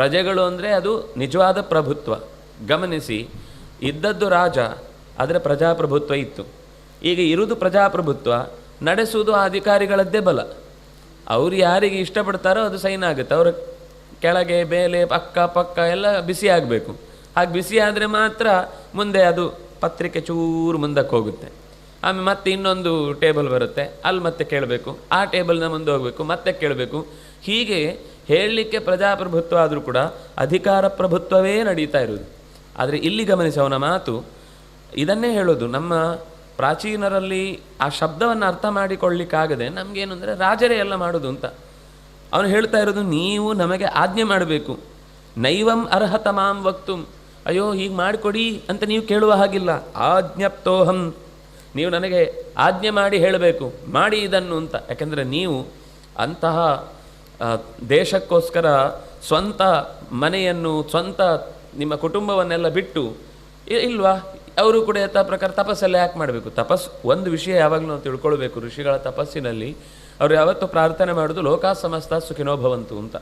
ಪ್ರಜೆಗಳು ಅಂದರೆ ಅದು ನಿಜವಾದ ಪ್ರಭುತ್ವ. ಗಮನಿಸಿ, ಇದ್ದದ್ದು ರಾಜ, ಆದರೆ ಪ್ರಜಾಪ್ರಭುತ್ವ ಇತ್ತು. ಈಗ ಇರುವುದು ಪ್ರಜಾಪ್ರಭುತ್ವ, ನಡೆಸುವುದು ಆ ಅಧಿಕಾರಿಗಳದ್ದೇ ಬಲ. ಅವ್ರು ಯಾರಿಗೆ ಇಷ್ಟಪಡ್ತಾರೋ ಅದು ಸೈನ್ ಆಗುತ್ತೆ. ಅವರ ಕೆಳಗೆ ಬೇಲೆ ಪಕ್ಕ ಪಕ್ಕ ಎಲ್ಲ ಬಿಸಿ ಆಗಬೇಕು. ಹಾಗೆ ಬಿಸಿ ಆದರೆ ಮಾತ್ರ ಮುಂದೆ ಅದು ಪತ್ರಿಕೆ ಚೂರು ಮುಂದಕ್ಕೆ ಹೋಗುತ್ತೆ. ಆಮೇಲೆ ಮತ್ತೆ ಇನ್ನೊಂದು ಟೇಬಲ್ ಬರುತ್ತೆ. ಅಲ್ಲಿ ಮತ್ತೆ ಕೇಳಬೇಕು. ಆ ಟೇಬಲ್ನ ಮುಂದೆ ಹೋಗಬೇಕು, ಮತ್ತೆ ಕೇಳಬೇಕು. ಹೀಗೆ ಹೇಳಲಿಕ್ಕೆ ಪ್ರಜಾಪ್ರಭುತ್ವ ಆದರೂ ಕೂಡ ಅಧಿಕಾರ ಪ್ರಭುತ್ವವೇ ನಡೀತಾ ಇರೋದು ಆದರೆ ಇಲ್ಲಿ ಗಮನಿಸಿ ಅವನ ಮಾತು. ಇದನ್ನೇ ಹೇಳೋದು, ನಮ್ಮ ಪ್ರಾಚೀನರಲ್ಲಿ ಆ ಶಬ್ದವನ್ನು ಅರ್ಥ ಮಾಡಿಕೊಳ್ಳಿಕ್ಕಾಗದೆ ನಮಗೇನು ಅಂದರೆ ರಾಜರೇ ಎಲ್ಲ ಮಾಡೋದು ಅಂತ. ಅವನು ಹೇಳ್ತಾ ಇರೋದು, ನೀವು ನಮಗೆ ಆಜ್ಞೆ ಮಾಡಬೇಕು. ನೈವಂ ಅರ್ಹತ ಮಾಂ ವಕ್ತು. ಅಯ್ಯೋ, ಹೀಗೆ ಮಾಡಿಕೊಡಿ ಅಂತ ನೀವು ಕೇಳುವ ಹಾಗಿಲ್ಲ. ಆಜ್ಞಪ್ತೋಹಂ. ನೀವು ನನಗೆ ಆಜ್ಞೆ ಮಾಡಿ ಹೇಳಬೇಕು, ಮಾಡಿ ಇದನ್ನು ಅಂತ. ಯಾಕೆಂದರೆ ನೀವು ಅಂತಹ ದೇಶಕ್ಕೋಸ್ಕರ ಸ್ವಂತ ಮನೆಯನ್ನು, ಸ್ವಂತ ನಿಮ್ಮ ಕುಟುಂಬವನ್ನೆಲ್ಲ ಬಿಟ್ಟು ಇಲ್ವಾ? ಅವರು ಕೂಡ ಯಥಾ ಪ್ರಕಾರ ತಪಸ್ಸೆಲ್ಲ ಯಾಕೆ ಮಾಡಬೇಕು? ತಪಸ್ ಒಂದು ವಿಷಯ ಯಾವಾಗಲೂ ನಾವು ತಿಳ್ಕೊಳ್ಬೇಕು. ಋಷಿಗಳ ತಪಸ್ಸಿನಲ್ಲಿ ಅವರು ಯಾವತ್ತೂ ಪ್ರಾರ್ಥನೆ ಮಾಡೋದು ಲೋಕ ಸಮಸ್ತ ಸುಖಿನೋಭವಂತು ಅಂತ.